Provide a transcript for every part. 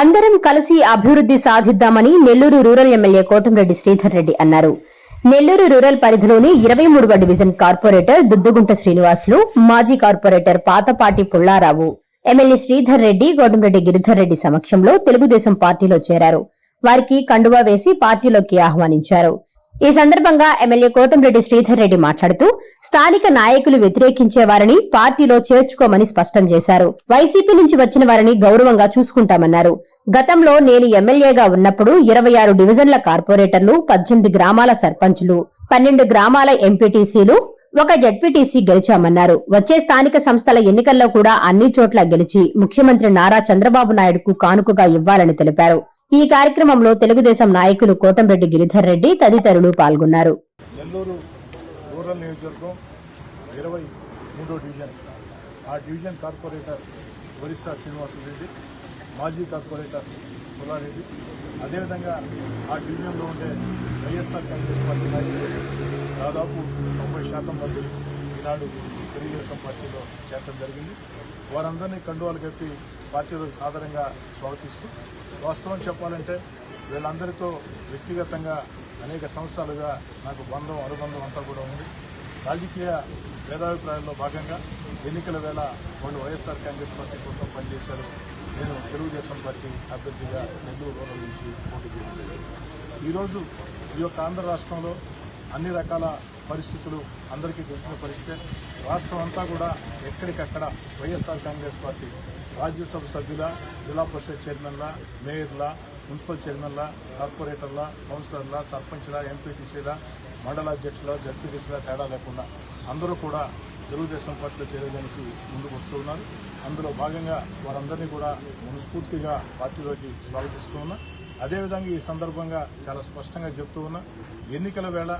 అందరం కలిసి అభివృద్ధి సాధిద్దామని నెల్లూరు రూరల్ ఎమ్మెల్యే కోటంరెడ్డి శ్రీధర్ రెడ్డి అన్నారు. నెల్లూరు రూరల్ పరిధిలోని ఇరవై మూడవ డివిజన్ కార్పొరేటర్ దుద్దుగుంట శ్రీనివాసులు మాజీ కార్పొరేటర్ పాతపాటి పుల్లారావు ఎమ్మెల్యే శ్రీధర్ రెడ్డి కోటంరెడ్డి గిరిధర్ రెడ్డి సమక్షంలో తెలుగుదేశం పార్టీలో చేరారు. వారికి కండువా వేసి పార్టీలోకి ఆహ్వానించారు. ఈ సందర్భంగా ఎమ్మెల్యే కోటంరెడ్డి శ్రీధర్ రెడ్డి మాట్లాడుతూ స్థానిక నాయకులు వ్యతిరేకించే వారిని పార్టీలో చేర్చుకోమని స్పష్టం చేశారు. వైసీపీ నుంచి వచ్చిన వారిని గౌరవంగా చూసుకుంటామన్నారు. గతంలో నేను ఎమ్మెల్యేగా ఉన్నప్పుడు ఇరవై ఆరు డివిజన్ల కార్పొరేటర్లు పద్దెనిమిది గ్రామాల సర్పంచులు పన్నెండు గ్రామాల ఎంపీటీసీలు ఒక జడ్పీటీసీ గెలిచామన్నారు. వచ్చే స్థానిక సంస్థల ఎన్నికల్లో కూడా అన్ని చోట్ల గెలిచి ముఖ్యమంత్రి నారా చంద్రబాబు నాయుడుకు కానుకగా ఇవ్వాలని తెలిపారు. ఈ కార్యక్రమంలో తెలుగుదేశం నాయకులు కోటంరెడ్డి గిరిధర్ రెడ్డి తదితరులు పాల్గొన్నారు. ఆ డివిజన్ కార్పొరేటర్ ఒరిస్సా శ్రీనివాసరెడ్డి మాజీ కార్పొరేటర్ పుల్లారెడ్డి. అదేవిధంగా ఆ డివిజన్లో ఉండే వైఎస్ఆర్ కాంగ్రెస్ పార్టీ నాయకులు దాదాపు తొంభై శాతం మంది ఈనాడు తెలుగుదేశం పార్టీలో చేరడం జరిగింది. వారందరినీ కండువాలు కప్పి పార్టీలోకి సాధారణంగా స్వాగతిస్తూ వాస్తవం చెప్పాలంటే వీళ్ళందరితో వ్యక్తిగతంగా అనేక సంవత్సరాలుగా నాకు బంధం అనుబంధం అంతా కూడా ఉంది. రాజకీయ భేదాభిప్రాయాల్లో భాగంగా ఎన్నికల వేళ వాళ్ళు వైఎస్ఆర్ కాంగ్రెస్ పార్టీ కోసం పనిచేశారు. నేను తెలుగుదేశం పార్టీ అభ్యర్థిగా నెల్లూరు రూరల్ నుంచి పోటీ చేయడం ఈరోజు ఈ యొక్క ఆంధ్ర రాష్ట్రంలో అన్ని రకాల పరిస్థితులు అందరికీ తెలిసిన పరిస్థితే రాష్ట్రం అంతా కూడా ఎక్కడికక్కడ వైఎస్ఆర్ కాంగ్రెస్ పార్టీ రాజ్యసభ సభ్యుల జిల్లా పరిషత్ చైర్మన్ల మేయర్ల మున్సిపల్ చైర్మన్ల కార్పొరేటర్ల కౌన్సిలర్ల సర్పంచ్ల ఎంపీటీసీల మండల అధ్యక్షుల జడ్పీటీసీల తేడా లేకుండా అందరూ కూడా తెలుగుదేశం పార్టీలో చేరేదానికి ముందుకు వస్తూ ఉన్నారు అందులో భాగంగా వారందరినీ కూడా మనస్ఫూర్తిగా పార్టీలోకి స్వాగతిస్తూ ఉన్నా. అదేవిధంగా ఈ సందర్భంగా చాలా స్పష్టంగా చెప్తూ ఉన్నా. ఎన్నికల వేళ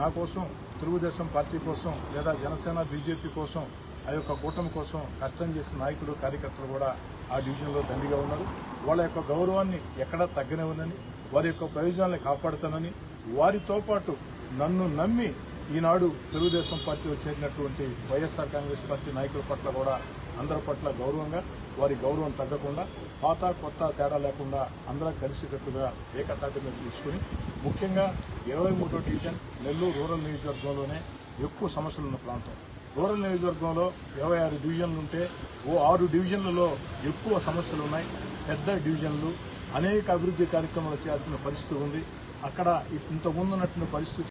నా కోసం తెలుగుదేశం పార్టీ కోసం లేదా జనసేన బీజేపీ కోసం ఆ యొక్క కూటమి కోసం కష్టం చేసిన నాయకులు కార్యకర్తలు కూడా ఆ డివిజన్లో దండిగా ఉన్నారు. వాళ్ళ యొక్క గౌరవాన్ని ఎక్కడా తగ్గనివ్వనని వారి యొక్క ప్రయోజనాలను కాపాడుతానని వారితో పాటు నన్ను నమ్మి ఈనాడు తెలుగుదేశం పార్టీలో చేరినటువంటి వైఎస్ఆర్ కాంగ్రెస్ పార్టీ నాయకుల పట్ల కూడా అందరి పట్ల గౌరవంగా వారి గౌరవం తగ్గకుండా పాత కొత్త తేడా లేకుండా అందరూ కలిసికట్టుగా ఏకతాటి మీద తీసుకుని ముఖ్యంగా ఇరవై మూడో డివిజన్ నెల్లూరు రూరల్ నియోజకవర్గంలోనే ఎక్కువ సమస్యలు ఉన్న ప్రాంతం. రూరల్ నియోజకవర్గంలో ఇరవై ఆరు డివిజన్లు ఉంటే ఓ ఆరు డివిజన్లలో ఎక్కువ సమస్యలు ఉన్నాయి. పెద్ద డివిజన్లు అనేక అభివృద్ధి కార్యక్రమాలు చేయాల్సిన పరిస్థితి ఉంది. అక్కడ ఇంతకుముందు ఉన్నటువంటి పరిస్థితి